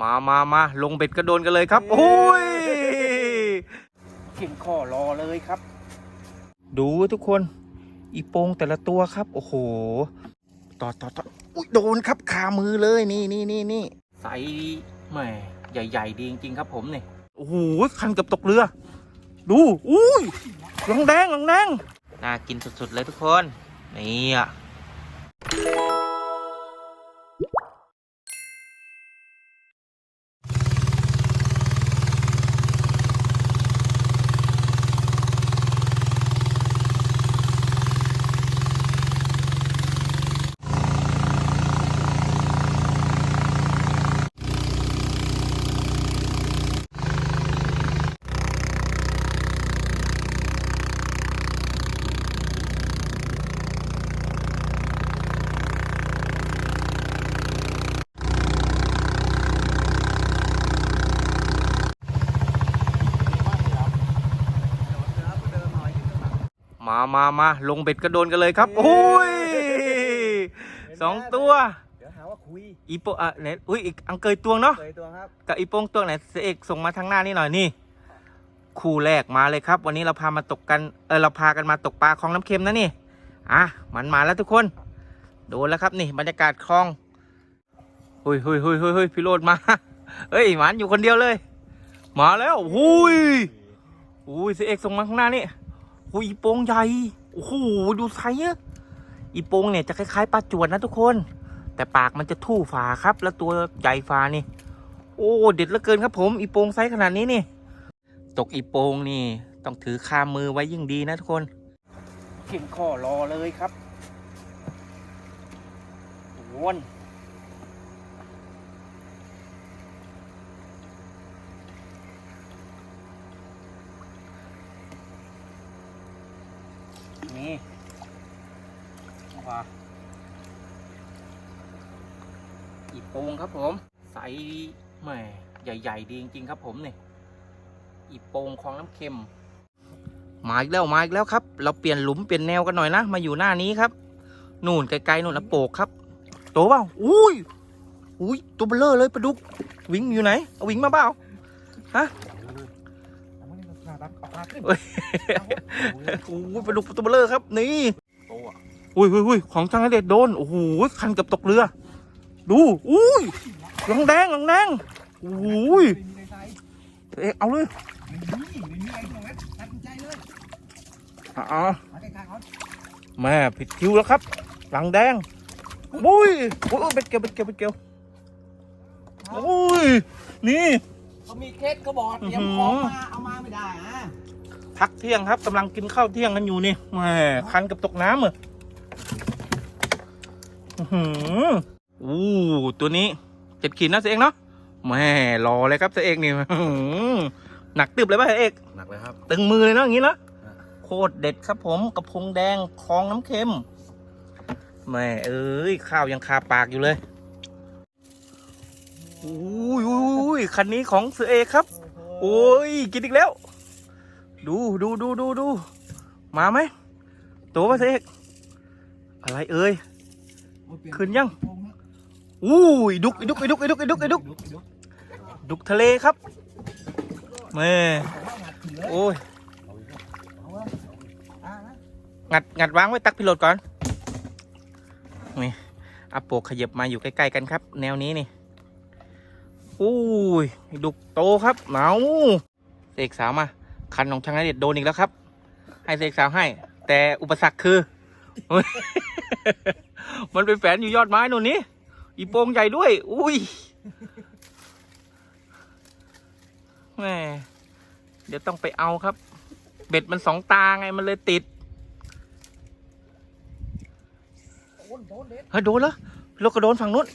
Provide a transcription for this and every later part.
มามามาลงเบ็ดกระโดนกันเลยครับ โอ้ยเข็นข้อรอเลยครับ ดูทุกคน อีโปงแต่ละตัวครับ โอ้โห ต่อต่อต่ออุ้ยโดนครับคามือเลยนี่นี่นี่นี่ใสแหม่ใหญ่ ๆ ดีจริงๆครับผมเนี่ยโอ้โหคันเกับตกเรือ ดูอุ้ยหลังแดงหลังแดงน่ากินสุดๆเลยทุกคนนี่อะ มามามาลงเบ็ดกระโดนกันเลยครับโอ้ยสองตัว เดี๋ยวหาว่าคุยอีโปอะเนี่ยอุ้ยอีกอังเกยตวงเนาะเคยตัวครับ กับอีโปงตัวไหนเสยเอกส่งมาทางหน้านี่หน่อยนี่ คู่แรกมาเลยครับ วันนี้เราพามาตกกันเออเราพากันมาตกปลาคลองน้ำเค็มนะนี่อะมันมาแล้วทุกคน โดนแล้วครับนี่บรรยากาศคลองหุยหุยหุยหุยหุยพี่โรดมาเฮ้ยหมันอยู่คนเดียวเลย มาแล้วหุยหุยเสยเอกส่งมาข้างหน้านี่ หุยอีโปงใหญ่ โอ้โห ดูไซส์อะอีโปงเนี่ยจะคล้ายๆปลาจวดนะทุกคน แต่ปากมันจะทู่ฝาครับ แล้วตัวใหญ่ฝานี่ โอ้ เด็ดเหลือเกินครับผม อีโปงไซส์ขนาดนี้นี่ ตกอีโปงนี่ ต้องถือคามือไว้ยิ่งดีนะทุกคนเข็นข้อรอเลยครับวน นี่ว่าอีโปงครับผมไซส์แหม่ใหญ่ ๆ ดีจริงๆครับผมเนี่ยอีโปงคลองน้ำเค็ม มาอีกแล้วมาอีกแล้วครับ เราเปลี่ยนหลุมเปลี่ยนแนวกันหน่อยนะ มาอยู่หน้านี้ครับ นู่นไกลๆนู่นนะโปกครับโตเปล่าอุ้ยอุ้ยตัวเบลเลอร์เลยปลาดุก วิงอยู่ไหน เอาวิงมาเปล่าเอาไม่ได้หน้าตักเอาปลาขึ้นเฮ้ยอุ้ยปลาดุกตัวเบลเลอร์ครับ นี่โตอะอุ้ยอุ้ยอุ้ยของช่างให้เด็ดโดน โอ้โห คันเกับตกเรือ ดู อุ้ยหลังแดงหลังแดงโอ้ยไม่มีใครใส่เอ๊ะเอาเลยไม่มีไม่มีอะไรตรงนั้นตัดสินใจเลยอ่ามาใกล้ๆเขาแม่ผิดคิวแล้วครับ หลังแดงอุ้ยโอ้ยเบ็ดเกลียวเบ็ดเกลียวเบ็ดเกลียวโอ้ย นี่ เขามีเคสเขาบอกเตรียมของมาเอามาไม่ได้อะพักเที่ยงครับกำลังกินข้าวเที่ยงกันอยู่นี่แหมคันกับตกน้ำอะอื้อหืออู้ตัวนี้เจ็ดขีดนะเสยเอกเนาะแม่รอเลยครับเสยเอกนี่อื้อหือหนักตึบเลยป่ะเสยเอกหนักเลยครับ ตึงมือเลยเนาะอย่างนี้เนาะอะโคตรเด็ดครับผมกระพงแดงคลองน้ำเค็มแม่เอ้ยข้าวยังคาปากอยู่เลย อุ้ยอุ้ยคันนี้ของเสือเอกครับ โอ้ยกินอีกแล้ว ดูดูดูดูดูมาไหมตัวมาเสือเอกอะไรเอ่ยขึ้นยังอุ้ยดุกไอ้ดุกไอ้ดุกไอ้ดุกไอ้ดุกไอ้ดุกดุกทะเลครับแม่โอ้ยงัดงัดวางไว้ตักพิโรดก่อนนี่อาโปกขยับมาอยู่ใกล้ ๆ กันครับ แนวนี้นี่ อุ้ยดุกโตครับเหมาเสกสาวมา คันของช่างนเด็ดโดนอีกแล้วครับ ให้เสกสาวให้ แต่อุปสรรคคือเฮ้ยมันไปแฝนอยู่ยอดไม้นู่นนี่อีโปงใหญ่ด้วย อุ้ยแหม่เดี๋ยวต้องไปเอาครับ เบ็ดมันสองตาไงมันเลยติดโดนโดนเด็ดเฮ้ยโดนแล้วรถกระโดนฝั่งนู้น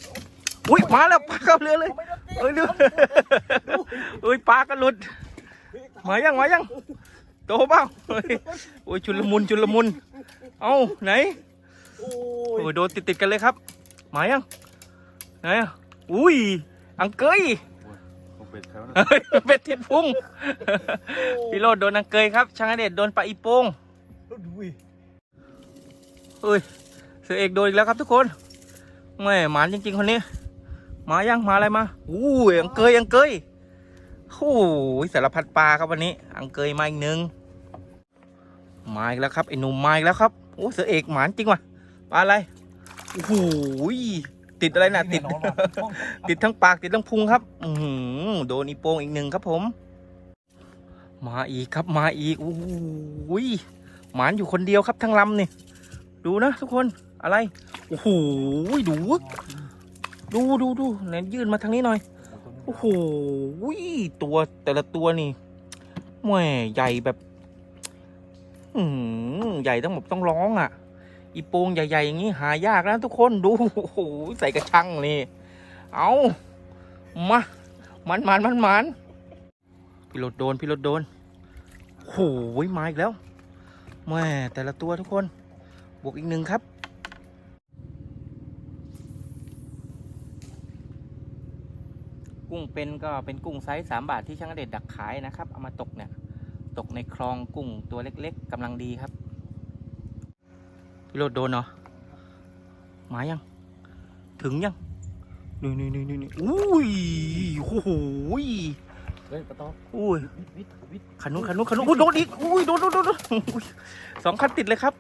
อุ้ยมาแล้วปลาเข้าเรือเลยเอ้ยเรืออุ้ยปลากระหลุด มายังมายัง โตเปล่าเฮ้ยโอ้ยชุลมุนชุลมุน เอ้าไหนโอ้โอ้ยโดนติดติดๆกันเลยครับ มายังไหนอะอุ้ยอังเกยผมเป็นเขานะเฮ้ยเป็ดทิดพุ่งพี่โรดโดนอังเกยครับช่างอเดชโดนปลาอีโปงดูดิเฮ้ยเสือเอกโดนอีกแล้วครับทุกคนแม่หมานจริงๆคนนี้ มายังมาอะไรมาอู้ยอังเกยอังเกยโอ้ยสารพัดปลาครับวันนี้ อังเกยมาอีกหนึ่งมาอีกแล้วครับไอ้หนุ่มมาอีกแล้วครับโอ้เสือเอกหมานจริงว่ะปลาอะไรโอ้โหติดอะไรน่ะติดแน่นอนว่ะติดทั้งปากติดทั้งพุงครับ อือหือโดนอีโปงอีกหนึ่งครับผม มาอีกครับมาอีกโอ้โหยหมานอยู่คนเดียวครับทั้งลำนี่ดูนะทุกคนอะไรโอ้โหยดู ดูดูดูไหนยื่นมาทางนี้หน่อย โอ้โหยตัวแต่ละตัวนี่แหม่ใหญ่แบบ อืมใหญ่ต้องแบบต้องร้องอะ อีโปงใหญ่ๆอย่างนี้หายากนะทุกคนดูโอ้โหใส่กระชังนี่ เอามามันมันมันมันพี่รถโดนพี่รถโดนโอ้โหมาอีกแล้วแม่แต่ละตัวทุกคน บวกอีกหนึ่งครับ กุ้งเป็นก็เป็นกุ้งไซส์สามบาทที่ช่างอเด็ดดักขายนะครับ เอามาตกเนี่ย ตกในคลองกุ้งตัวเล็กๆกำลังดีครับพี่โรดโดนเนาะมายัง ถึงยังนี่นี่นี่นี่นี่อุ้ยโอ้โหยเฮ้ยปะต๊อกอุ้ยวิทย์วิทย์วิทย์ขันนู้นขันนู้นขันนู้นอุ้ยโดนอีกอุ้ยโดนโดนโดนโดนอุ้ยสองคันติดเลยครับ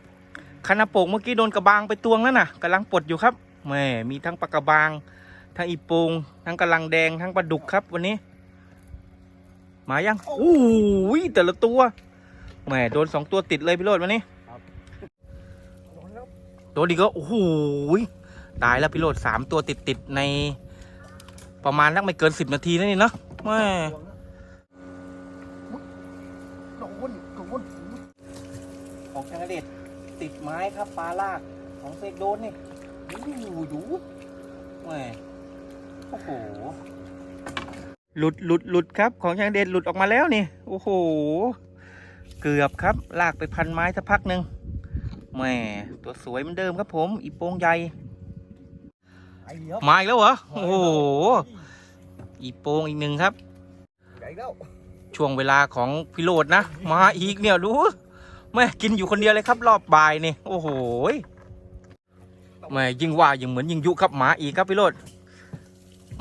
คันนาโปกเมื่อกี้โดนกระบางไปตวงนั่นน่ะกำลังปลดอยู่ครับแหม่มีทั้งปลากระบาง ทั้งอีโปงทั้งกระลังแดงทั้งปลาดุกครับวันนี้ มายังอุ้ยแต่ละตัวแหม่โดนสองตัวติดเลยพี่โรดวันนี้โดนแล้วโดนอีกก็โอ้โหยตายแล้วพี่โรดสามตัวติดติดๆใน ประมาณนักไม่เกินสิบนาทีนั่นนี่เนาะแม่โดนโดนของช่างเด็ดติดไม้ครับปลาลากของเซกโดนนี่ดูดูแม่ โอ้โหหลุดหลุดหลุดครับ ของช่างเด็ดหลุดออกมาแล้วนี่โอ้โห เกือบครับลากไปพันไม้สักพักหนึ่งแหมตัวสวยเหมือนเดิมครับผม อีโปงใหญ่มาอีกแล้วเหรอโอ้โหอีโปงอีกหนึ่งครับช่วงเวลาของพิโรดนะ มาอีกเนี่ยดูแม่กินอยู่คนเดียวเลยครับ รอบบ่ายนี่โอ้โหแม่ยิ่งว่ายิ่งเหมือนยิ่งยุครับหมาอีกครับพิโรด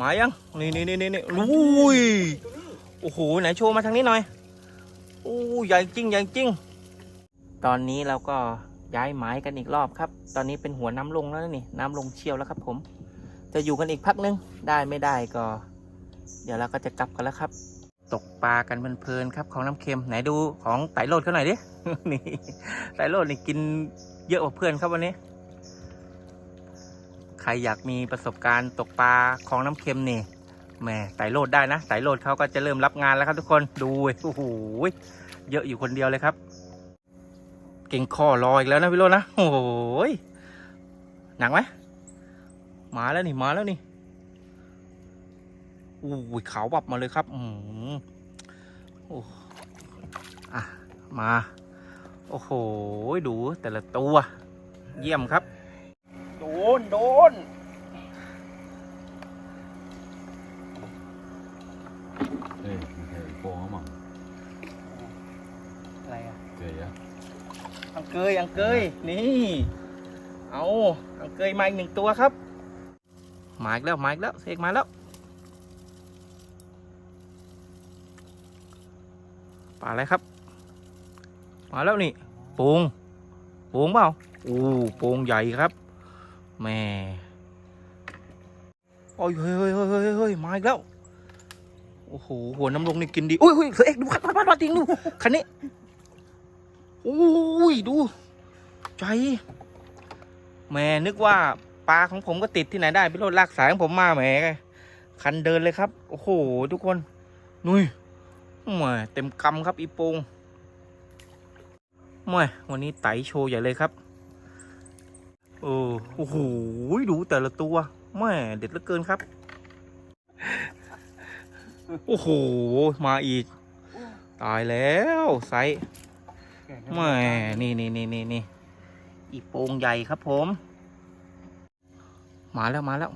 มายัง นี่นี่นี่นี่นี่อุ้ยโอ้โห ไหนโชว์มาทางนี้หน่อย โอ้ใหญ่จริงใหญ่จริง ตอนนี้เราก็ย้ายหมายกันอีกรอบครับ ตอนนี้เป็นหัวน้ำลงแล้วนี่ น้ำลงเชี่ยวแล้วครับ ผม จะอยู่กันอีกพักนึง ได้ไม่ได้ก็ เดี๋ยวเราก็จะกลับกันแล้วครับ ตกปลากันเพลินๆครับ ของน้ำเค็ม ไหนดูของไต่โลดเขาหน่อยดิ นี่ไต่โลดนี่กินเยอะกว่าเพื่อนครับวันนี้ ใครอยากมีประสบการณ์ตกปลาของน้ำเค็มนี่แหม่ไต่โลดได้นะไต่โลดเขาก็จะเริ่มรับงานแล้วครับทุกคนดูโอ้โหเยอะอยู่คนเดียวเลยครับ เก่งข้อรออีกแล้วนะพี่โรนนะโอ้โหหนักไหมมาแล้วนี่มาแล้วนี่อู้ยขาววับมาเลยครับ อืมโอ้อะมา โอ้โห ดูแต่ละตัว เยี่ยมครับ นโดนเอ้ยไม่ใช่โกงเขามั้งอะไรอะเกยอะอังเกยอังเกยนี่ เอาอังเกยมาอีกหนึ่งตัวครับมาอีกแล้วมาอีกแล้วเสกมาแล้วปลาอะไรครับ มาแล้วนี่โป่งโป่งเปล่าโอ้โป่งใหญ่ครับ แม่โอ้ยเฮ้ยเฮ้ยเฮ้ยเฮ้ยเฮ้ยมาอีกแล้ว โอ้โห หัวน้ำลงนี่กินดี อุ้ยเฮ้ยเสือเอกดูพัดพัดพัดพัดจริงดู คันนี้โอ้ยดู ใจ แม่นึกว่าปลาของผมก็ติดที่ไหนได้พี่โรดลากสายของผมมาแหมคันเดินเลยครับ โอ้โห ทุกคน นุ้ยแม่เต็มกำครับอีโปงแม่วันนี้ไตโชว์ใหญ่เลยครับ เออโอ้โหดูแต่ละตัวแม่เด็ดเหลือเกินครับ โอ้โห มาอีก ตายแล้วไซส์แม่นี่นี่นี่นี่นี่อีโปงใหญ่ครับผม มาแล้วมาแล้ว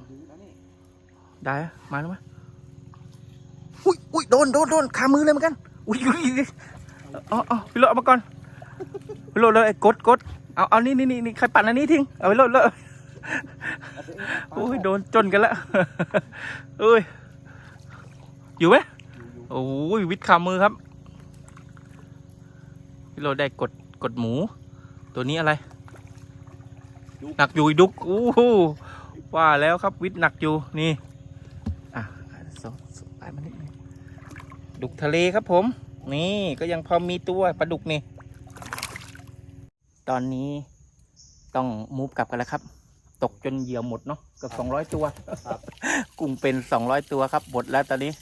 ได้มาแล้วไหมอุ้ยอุ้ยโดนโดนโดนขามือเลยเหมือนกัน อุ้ยอุ้ยอุ้ยเอาเอพี่โรดเอามาก่อนพี่โรดเลยกดกด เอาเอานี่นี่นี่นี่ใครปั่นอันนี้ทิ้งเอาไปโรดเลยถโอ้ยโดนจนกันละเอ้ยอยู่ไหมโอ้ยวิทย์ขามือครับพี่โรดได้กดกดหมู ตัวนี้อะไร หนักอยู่อีดุกอู้หูว่าแล้วครับวิทย์หนักอยู่นี่อะสองสองไปมานิดนึงดุกทะเลครับผม นี่ก็ยังพอมีตัวปลาดุกนี่ ตอนนี้ต้องมูฟกลับกันแล้วครับ ตกจนเหยื่อหมดเนาะเกือบสองร้อยตัวกุ้งเป็นสองร้อยตัวครับหมดแล้วตอนนี้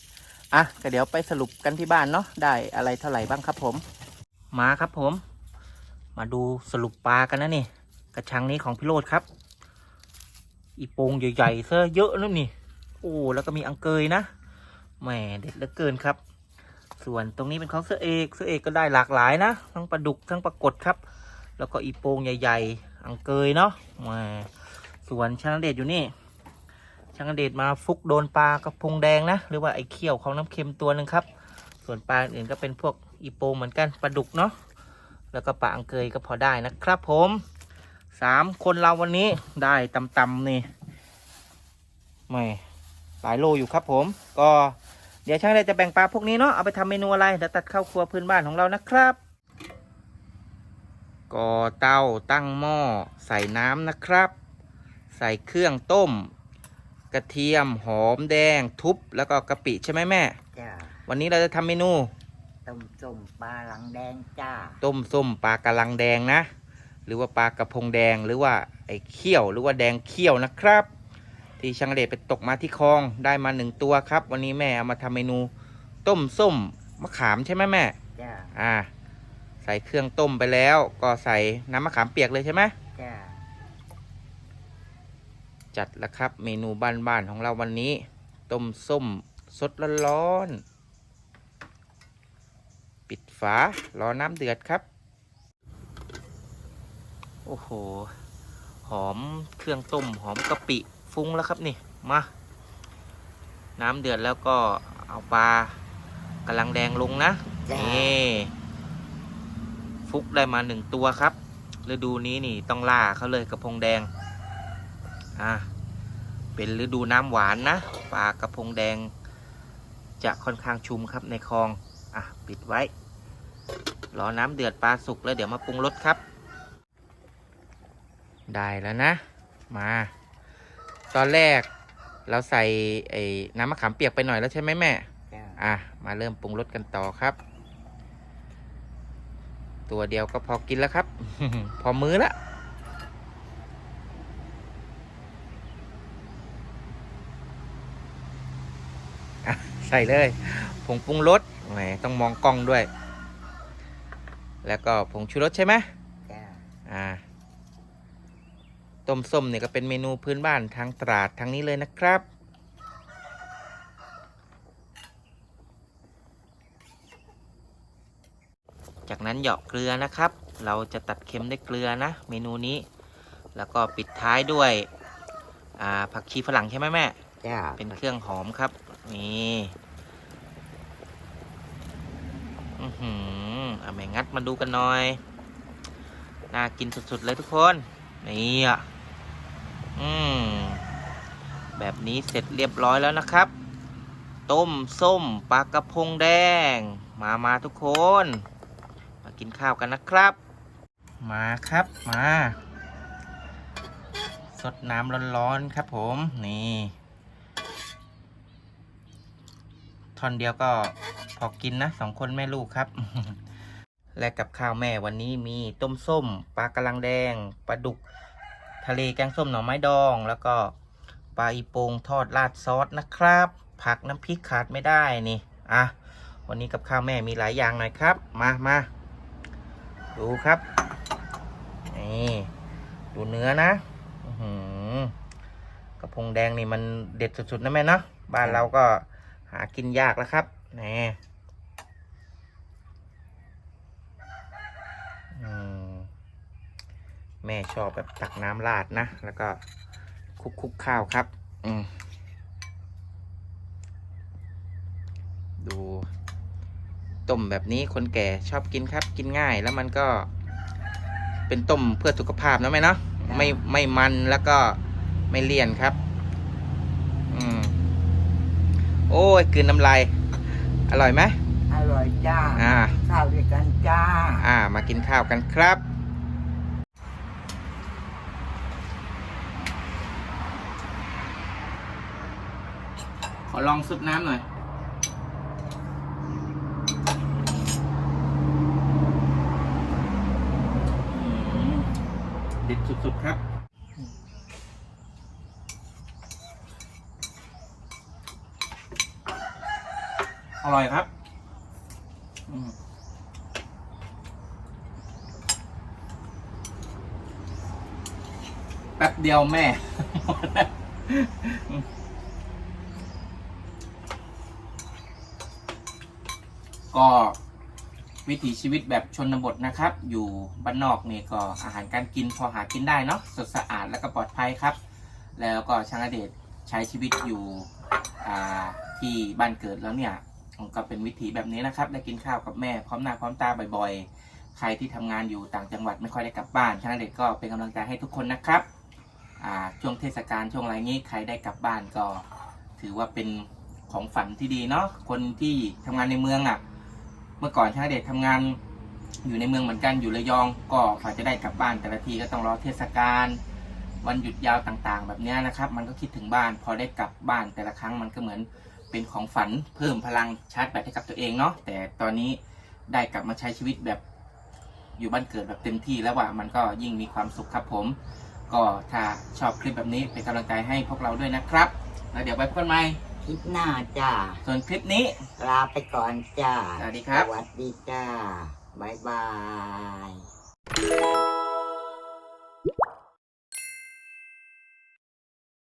อะก็เดี๋ยวไปสรุปกันที่บ้านเนาะได้อะไรเท่าไหร่บ้างครับผม มาครับผม มาดูสรุปปลากันนะนี่กระชังนี้ของพี่โรดครับ อีโปงใหญ่ๆซะเยอะนะนี่ โอ้แล้วก็มีอังเกยนะแหมเด็ดเหลือเกินครับส่วนตรงนี้เป็นของเสือเอก เสือเอกก็ได้หลากหลายนะ ทั้งปลาดุก ทั้งปลากดครับ แล้วก็อีโปงใหญ่ๆ อังเกยเนาะแหมส่วนช่างเดชอยู่นี่ช่างเดชมาฟุกโดนปลากระพงแดงนะ หรือว่าไอ้เขี้ยวของน้ำเค็มตัวหนึ่งครับ ส่วนปลาอื่นก็เป็นพวกอีโปงเหมือนกันปลาดุกเนาะแล้วก็ปลาอังเกยก็พอได้นะครับผมสามคนเราวันนี้ได้ตำๆนี่ไม่หลายโลอยู่ครับผม ก็เดี๋ยวช่างเดชจะแบ่งปลาพวกนี้เนาะเอาไปทำเมนูอะไรเดี๋ยวตัดเข้าครัวพื้นบ้านของเรานะครับ ก่อเตาตั้งหม้อใส่น้ำนะครับ ใส่เครื่องต้ม กระเทียมหอมแดงทุบแล้วก็กะปิใช่ไหมแม่ จ้าวันนี้เราจะทำเมนู ต้มส้มปลาหลังแดงจ้าต้มส้มปลากระลังแดงนะ หรือว่าปลากระพงแดงหรือว่าไอ้เขี้ยว หรือว่าแดงเขี้ยวนะครับ ที่ช่างเดชไปตกมาที่คลองได้มาหนึ่งตัวครับ วันนี้แม่เอามาทำเมนู ต้มส้มมะขามใช่ไหมแม่ จ้า อ่า ใส่เครื่องต้มไปแล้ว ก็ใส่น้ำมะขามเปียกเลยใช่ไหมจ้าจัดแล้วครับ เมนูบ้านๆของเราวันนี้ ต้มส้มสดร้อนๆปิดฝารอน้ำเดือดครับ โอ้โห หอมเครื่องต้มหอมกะปิฟุ้งแล้วครับนี่มาน้ำเดือดแล้วก็เอาปลากำลังแดงลงนะจ้านี่ ฟุกได้มาหนึ่งตัวครับฤดูนี้นี่ต้องล่าเขาเลยกระพงแดงอะเป็นฤดูน้ำหวานนะปลากระพงแดง จะค่อนข้างชุมครับในคลองอะปิดไว้ รอน้ำเดือดปลาสุกแล้วเดี๋ยวมาปรุงรสครับ ได้แล้วนะ มา ตอนแรกเราใส่ไอ้น้ำมะขามเปียกไปหน่อยแล้วใช่ไหมแม่จ้าอะ มาเริ่มปรุงรสกันต่อครับ ตัวเดียวก็พอกินแล้วครับ พอมือละอะใส่เลย ผงปรุงรสแหมต้องมองกล้องด้วย แล้วก็ผงชูรสใช่ไหมจ้าอ่า ต้มส้มเนี่ยก็เป็นเมนูพื้นบ้านทางตราดทางนี้เลยนะครับ จากนั้นเหยาะเกลือนะครับ เราจะตัดเค็มด้วยเกลือนะ เมนูนี้ แล้วก็ปิดท้ายด้วยอ่าผักชีฝรั่งใช่ไหมแม่ จ้า เป็นเครื่องหอมครับ นี่อือหืออะแม่งัดมาดูกันหน่อย น่ากินสุดๆเลยทุกคน นี่อะ อืม แบบนี้เสร็จเรียบร้อยแล้วนะครับ ต้มส้มปลากระพงแดง มามาทุกคน มากินข้าวกันนะครับ มาครับมาสดน้ำร้อนๆครับผมนี่ท่อนเดียวก็พอกินนะสองคนแม่ลูกครับ และกับข้าวแม่วันนี้มีต้มส้มปลากระลังแดงปลาดุก ทะเลแกงส้มหน่อไม้ดอง แล้วก็ปลาอีโปงทอดราดซอสนะครับ ผักน้ำพริกขาดไม่ได้นี่อะวันนี้กับข้าวแม่มีหลายอย่างหน่อยครับ มามา ดูครับ นี่ ดูเนื้อนะอือหือกระพงแดงนี่มันเด็ดสุดๆนะแม่เนาะบ้านเราก็หากินยากแล้วครับนี่แม่ชอบแบบตักน้ำราดนะ แล้วก็คุกคุกข้าวครับ อืม ดู ต้มแบบนี้คนแก่ชอบกินครับ กินง่ายแล้วมันก็ เป็นต้มเพื่อสุขภาพนะแม่เนาะไม่ไม่มันแล้วก็ไม่เลี่ยนครับ อืม โอ้ยกลืนน้ำลายอร่อยไหมอร่อยจ้าอ่าข้าวด้วยกันจ้า อ่า มากินข้าวกันครับขอลองซุปน้ำหน่อย เด็ดสุดๆครับอร่อยครับ แป๊บเดียวแม่ ก็ วิถีชีวิตแบบชนบทนะครับ อยู่บ้านนอกนี่ก็อาหารการกินพอหากินได้เนาะสดสะอาดแล้วก็ปลอดภัยครับ แล้วก็ช่างอเดชใช้ชีวิตอยู่ที่บ้านเกิดแล้วเนี่ยก็เป็นวิถีแบบนี้นะครับ ได้กินข้าวกับแม่พร้อมหน้าพร้อมตาบ่อยๆ ใครที่ทำงานอยู่ต่างจังหวัดไม่ค่อยได้กลับบ้าน ช่างอเดชก็เป็นกำลังใจให้ทุกคนนะครับช่วงเทศกาลช่วงอะไรงี้ใครได้กลับบ้านก็ ถือว่าเป็นของฝันที่ดีเนาะคนที่ทำงานในเมืองอะ่ะ เมื่อก่อนชาเดชทำงานอยู่ในเมืองเหมือนกันอยู่ระยองก็กว่าจะได้กลับบ้านแต่ละทีก็ต้องรอเทศกาลวันหยุดยาวต่างๆ แบบนี้นะครับ มันก็คิดถึงบ้าน พอได้กลับบ้านแต่ละครั้งมันก็เหมือนเป็นของฝันเพิ่มพลังชาร์จแบตให้กับตัวเองเนาะแต่ตอนนี้ได้กลับมาใช้ชีวิตแบบอยู่บ้านเกิดแบบเต็มที่แล้วว่ามันก็ยิ่งมีความสุขครับผม ก็ถ้าชอบคลิปแบบนี้เป็นกำลังใจให้พวกเราด้วยนะครับ แล้วเดี๋ยวไปพบกันใหม่ คลิปหน้าจ้าส่วนคลิปนี้ ลาไปก่อนจ้าสวัสดีครับ สวัสดีจ้า บ๊ายบาย